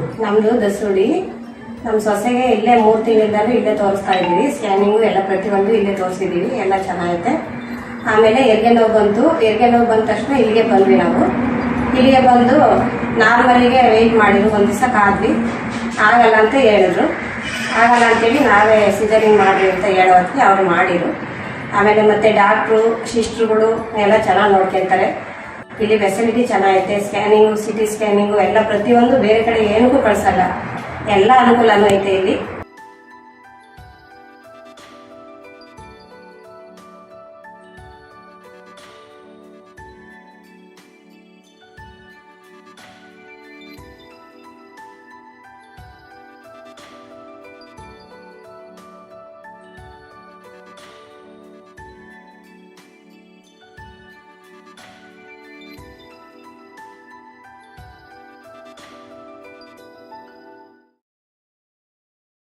ನಮ್ಮದು ದಸೂಡಿ ನಮ್ಮ ಸೊಸೆಗೆ ಇಲ್ಲೇ ಮೂರು ತಿಂಗಳಿಂದಲೂ ಇಲ್ಲೇ ತೋರಿಸ್ತಾ ಇದ್ದೀವಿ. ಸ್ಕ್ಯಾನಿಂಗು ಎಲ್ಲ ಪ್ರತಿಯೊಂದು ಇಲ್ಲೇ ತೋರಿಸಿದ್ದೀವಿ. ಎಲ್ಲ ಚೆನ್ನಾಗೈತೆ. ಆಮೇಲೆ ಹೆರಿಗೆ ನೋವು ಬಂತು. ಹೆರಿಗೆ ನೋವು ಬಂದ ತಕ್ಷಣ ಇಲ್ಲಿಗೆ ಬಂದ್ವಿ ನಾವು. ಇಲ್ಲಿಗೆ ಬಂದು ನಾರ್ಮಲಿಗೆ ವೆಯ್ಟ್ ಮಾಡಿದ್ರು. ಒಂದು ದಿವಸ ಕಾದ್ವಿ. ಆಗಲ್ಲ ಅಂತ ಹೇಳಿದ್ರು. ಆಗಲ್ಲ ಅಂತೇಳಿ ನಾವೇ ಸಿಜರಿಂಗ್ ಮಾಡಿರಿ ಅಂತ ಹೇಳೋ ಅವರು ಮಾಡಿರು ಆಮೇಲೆ ಮತ್ತೆ ಡಾಕ್ಟ್ರು ಸಿಸ್ಟ್ರುಗಳು ಎಲ್ಲ ಚೆನ್ನಾಗಿ ನೋಡ್ಕೊತಾರೆ. ಇಲ್ಲಿ ಫೆಸಿಲಿಟಿ ಚೆನ್ನಾಗೈತೆ ಸ್ಕ್ಯಾನಿಂಗು ಸಿ ಟಿ ಸ್ಕ್ಯಾನಿಂಗು ಎಲ್ಲ ಪ್ರತಿಯೊಂದು ಬೇರೆ ಕಡೆ ಏನಕ್ಕೂ ಕಳ್ಸಲ್ಲ. ಎಲ್ಲ ಅನುಕೂಲನೂ ಐತೆ ಇಲ್ಲಿ.